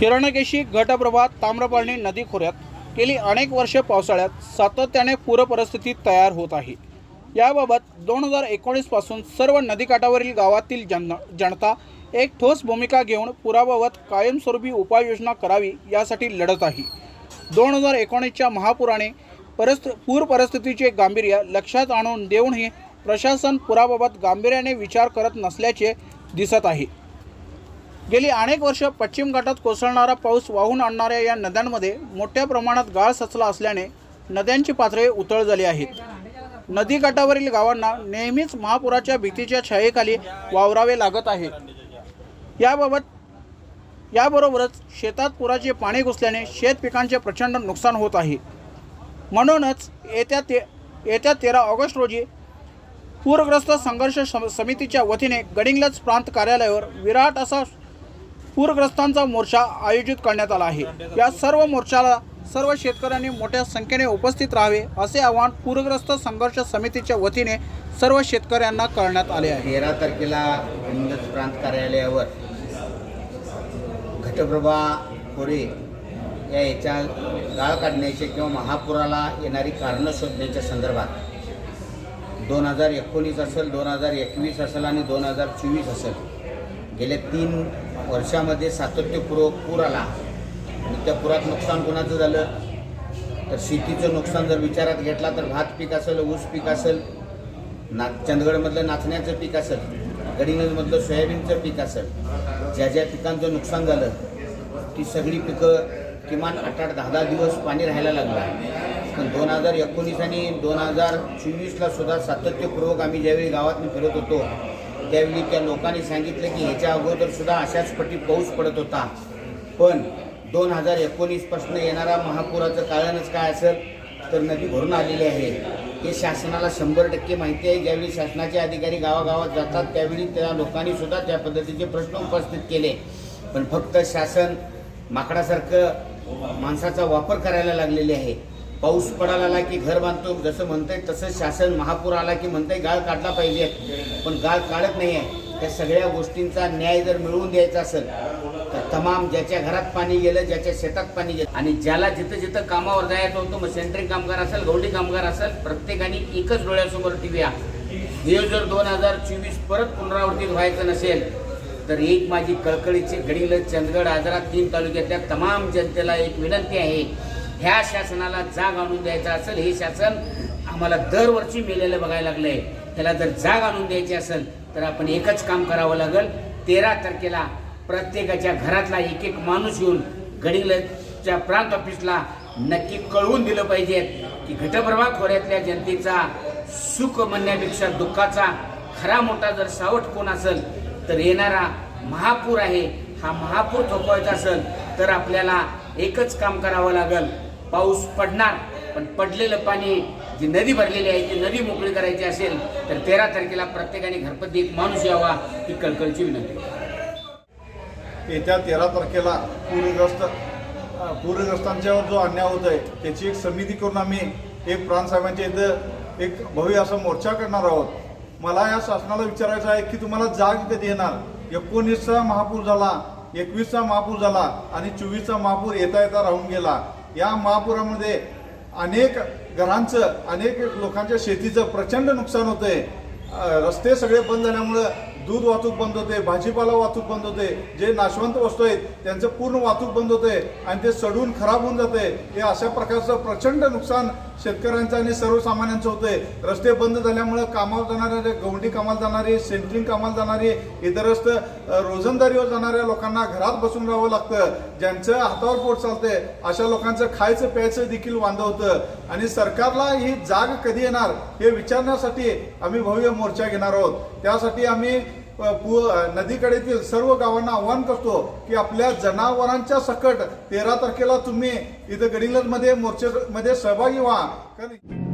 हिरणकेशी गटप्रभात ताम्रपर्णी नदी खोऱ्यात गेली अनेक वर्षे पावसाळ्यात सातत्याने पूरपरिस्थिती तयार होत आहे. याबाबत दोन हजार एकोणीसपासून सर्व नदीकाठावरील गावातील जन जनता एक ठोस भूमिका घेऊन पुराबाबत कायमस्वरूपी उपाययोजना करावी यासाठी लढत आहे. दोन हजार एकोणीसच्या महापुराने परिस्थ पूर परिस्थितीचे गांभीर्य लक्षात आणून देऊनही प्रशासन पुराबाबत गांभीर्याने विचार करत नसल्याचे दिसत आहे. गेली अनेक वर्ष पश्चिम घाटात कोसळणारा पाऊस वाहून आणणाऱ्या या नद्यांमध्ये मोठ्या प्रमाणात गाळ सचला असल्याने नद्यांची पातळी उथळ झाली आहेत नदीकाठावरील गावांना नेहमीच महापुराच्या भीतीच्या छायेखाली वावरावे लागत आहे. याबाबत याबरोबरच शेतात पुराचे पाणी घुसल्याने शेत पिकांचे प्रचंड नुकसान होत आहे. म्हणूनच येत्या ते येत्या तेरा ऑगस्ट रोजी पूरग्रस्त संघर्ष समितीच्या वतीने गडिंगलज प्रांत कार्यालयावर विराट असा पूरग्रस्तांचा मोर्चा आयोजित करण्यात आला आहे. या सर्व मोर्चाला सर्व शेतकऱ्यांनी मोठ्या संख्येने उपस्थित राहावे असे आवाहन पूरग्रस्त संघर्ष समितीच्या वतीने सर्व शेतकऱ्यांना करण्यात आले आहे. तेरा तारखेला हिंगज प्रांत कार्यालयावर घटप्रभा खोरे या याच्या गाळ काढण्याचे किंवा महापुराला येणारी कारणं शोधण्याच्या संदर्भात दोन हजार एकोणीस असेल दोन हजार एकवीस असेल आणि दोन हजार चोवीस असेल गेल्या तीन वर्षामध्ये सातत्यपूर्वक पूर आला. आणि त्या पुरात नुकसान कोणाचं झालं? तर शेतीचं नुकसान जर विचारात घेतला तर भात पीक असेल ऊस पीक असेल ना चंदगडमधलं नाचण्याचं पीक असेल गडिंगजमधलं सोयाबीनचं पीक असेल ज्या ज्या पिकांचं नुकसान झालं ती सगळी पिकं किमान आठ आठ दहा दहा दिवस पाणी राहायला लागलं. पण दोन हजार एकोणीस आणि दोन हजार चोवीसला सुद्धा सातत्यपूर्वक आम्ही ज्यावेळी गावातून फिरत होतो त्यावेळी त्या लोकांनी सांगितलं की ह्याच्या अगोदर सुद्धा अशाच पटी पाऊस पडत होता. पण दोन हजार एकोणीसपासून येणारा महापुराचं कारणच काय असेल तर नदी भरून आलेली आहे. हे शासनाला शंभर टक्के माहिती आहे. ज्यावेळी शासनाचे अधिकारी गावागावात जातात त्यावेळी त्या लोकांनी सुद्धा त्या पद्धतीचे प्रश्न उपस्थित केले. पण फक्त शासन माकडासारखं माणसाचा वापर करायला लागलेले आहे. पाऊस पडायला आला की घर बांधतो जसं म्हणतंय तसं शासन महापूर आला की म्हणतंय गाळ काढला पाहिजे. पण गाळ काढत नाही आहे त्या सगळ्या गोष्टींचा न्याय जर मिळवून द्यायचा असेल तर तमाम ज्याच्या घरात पाणी गेलं ज्याच्या शेतात पाणी गेलं आणि ज्याला जिथं जिथं कामावर जायचं होतं मग सेंट्रिंग कामगार असेल गौडी कामगार असेल प्रत्येकाने एकच डोळ्यासमोर टीव्या हे जर दोन हजार चोवीस परत पुनरावृत्तीत व्हायचं नसेल तर एक माझी कळकळीची गडील चंदगड आजरा तीन तालुक्यातल्या तमाम जनतेला एक विनंती आहे ह्या शासनाला जाग आणून द्यायचं असेल हे शासन आम्हाला दरवर्षी मेलेलं बघायला लागलंय. त्याला जर जाग आणून द्यायची असेल तर आपण एकच काम करावं लागेल. तेरा तारखेला प्रत्येकाच्या घरातला एक एक माणूस येऊन गडिंगलच्या प्रांत ऑफिसला नक्की कळवून दिलं पाहिजे की घटप्रभा खोऱ्यातल्या जनतेचा सुख म्हणण्यापेक्षा दुःखाचा खरा मोठा जर सावट कोण असेल तर येणारा महापूर आहे. हा महापूर थोपवायचा असेल तर आपल्याला एकच काम करावं लागेल. पाऊस पडणार पण पडलेलं पाणी जी नदी भरलेली आहे ती नदी मोकळी करायची असेल तर तेरा तारखेला प्रत्येकाने घरपती एक माणूस यावा ही कळकळची विनंती. येत्या तेरा तारखेला पूरग्रस्त अ, पूरग्रस्तांच्यावर जो अन्याय होत आहे त्याची एक समिती करून आम्ही एक प्राणसाहेबांच्या इथं एक भव्य असा मोर्चा करणार आहोत. मला या शासनाला विचारायचं आहे की तुम्हाला जाग कधी येणार एकोणीसचा महापूर झाला एकवीसचा महापूर झाला आणि चोवीसचा महापूर येता येता राहून गेला. या महापुरामध्ये अनेक घरांचं अनेक लोकांच्या शेतीचं प्रचंड नुकसान होतंय. आहे रस्ते सगळे बंद झाल्यामुळं दूध वाहतूक बंद होते भाजीपाला वाहतूक बंद होते जे नाशवंत वस्तू आहेत त्यांचं पूर्ण वाहतूक बंद होते आणि ते सडून खराब होऊन जाते. हे अशा प्रकारचं प्रचंड नुकसान शेतकऱ्यांचं आणि सर्वसामान्यांचं होते. रस्ते बंद झाल्यामुळं कामावर जाणारे गवंडी कामाला जाणारी सेंट्रिंग कामाला जाणारी इतरस्त रोजंदारीवर जाणाऱ्या लोकांना घरात बसून राहावं लागतं. ज्यांचं हातावर पोट चालतंय अशा लोकांचं खायचं प्यायचं देखील वांद होतं. आणि सरकारला ही जाग कधी येणार हे विचारण्यासाठी आम्ही भव्य मोर्चा घेणार आहोत. त्यासाठी आम्ही पु नदीकडेतील सर्व गावांना आव्हान करतो की आपल्या जनावरांच्या सकट तेरा तारखेला तुम्ही इथं गडिंग्लजमध्ये मोर्चेमध्ये सहभागी व्हा. कारण